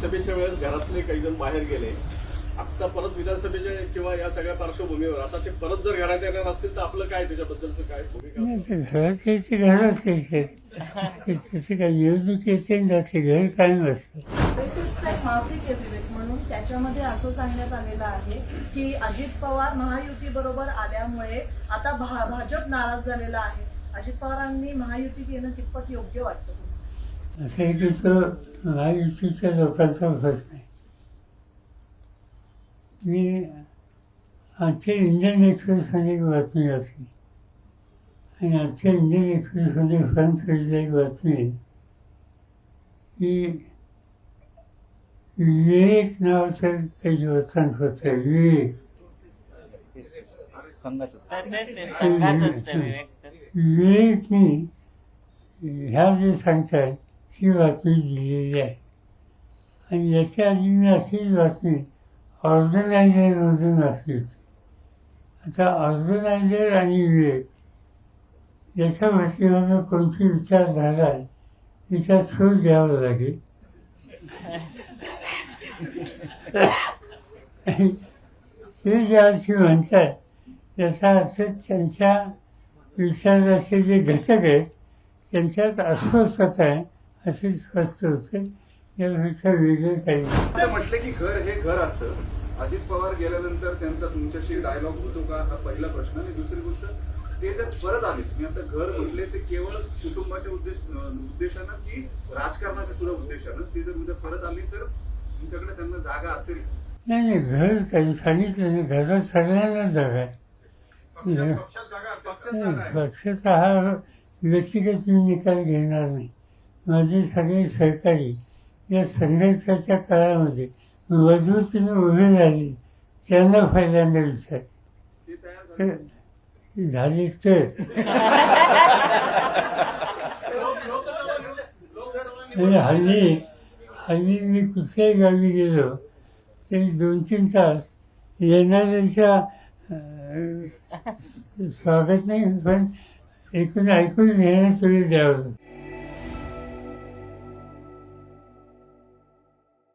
लोकसभेच्या वेळेस घरातले काही जण बाहेर गेले. आता परत विधानसभेच्या किंवा या सगळ्या पार्श्वभूमीवर. आता ते परत जर घरात येणार असतील तर आपलं काय त्याच्याबद्दलचं काय भूमिका नाही असेल? ते घरात यायचे घरात यायचे. ते त्याचे काय निवडणूक येते ना ते घर कायम असतं. मासिक म्हणून त्याच्यामध्ये असं सांगण्यात आलेलं आहे की अजित पवार महायुती बरोबर आल्यामुळे आता भा भाजप नाराज झालेला आहे. अजित पवारांनी महायुतीत येणं कितपत योग्य वाटतं असं आहे की तो महायुतीच्या लोकांचा प्रश्न आहे. मी आजच्या इंडियन एक्सप्रेसमध्ये एक बातमी वाचली. आणि आजच्या इंडियन एक्सप्रेसमध्ये फ्रंट पेजला एक बातमी आहे. की विवेक नावाचं काही वर्तमानपत्र आहे विवेक. विवेकने ह्या जे सांगतायत ती बातमी दिलेली आहे. आणि याच्या आधी मी अशीच बातमी ऑर्गनायझरमधून असली. होती आता ऑर्गनायझर आणि विवेक याच्या बातमीवर कोणती विचारधारा आहे? तिचा शोध घ्यावा लागेल. ते ज्या अर्थी म्हणतात याचा अर्थ त्यांच्या विचाराचे जे घटक आहेत त्यांच्यात अस्वस्थता आहे. असे स्पष्ट होते. यापेक्षा वेगळं काही. असं म्हटलं की घर हे घर असतं. अजित पवार गेल्यानंतर त्यांचा तुमच्याशी डायलॉग होतो का? हा पहिला प्रश्न. आणि दुसरी गोष्ट ते जर परत आले तुम्ही आता घर म्हटले ते केवळ कुटुंबाच्या उद्देश उद्देशानं की राजकारणाच्या सुद्धा उद्देशानं? ते जर उद्या परत आली तर तुमच्याकडे त्यांना जागा असेल. नाही नाही घर काही सांगितलं नाही. घरात सगळ्यांना जागा आहे. घर- नाही, पक्षाचा हा व्यक्तिगत मी निकाल घेणार नाही. माझे सगळे सहकारी या संघर्षाच्या काळामध्ये मजबूतीने उभे राहिले. त्यांना पहिल्यांदा विचार. तर झाले तर. हल्ली हल्ली मी कुठल्याही गावी गेलो तरी दोन तीन तास येणाऱ्यांच्या स्वागत नाही पण ऐकून ऐकून घेण्यास वेळ द्यावं लागतं.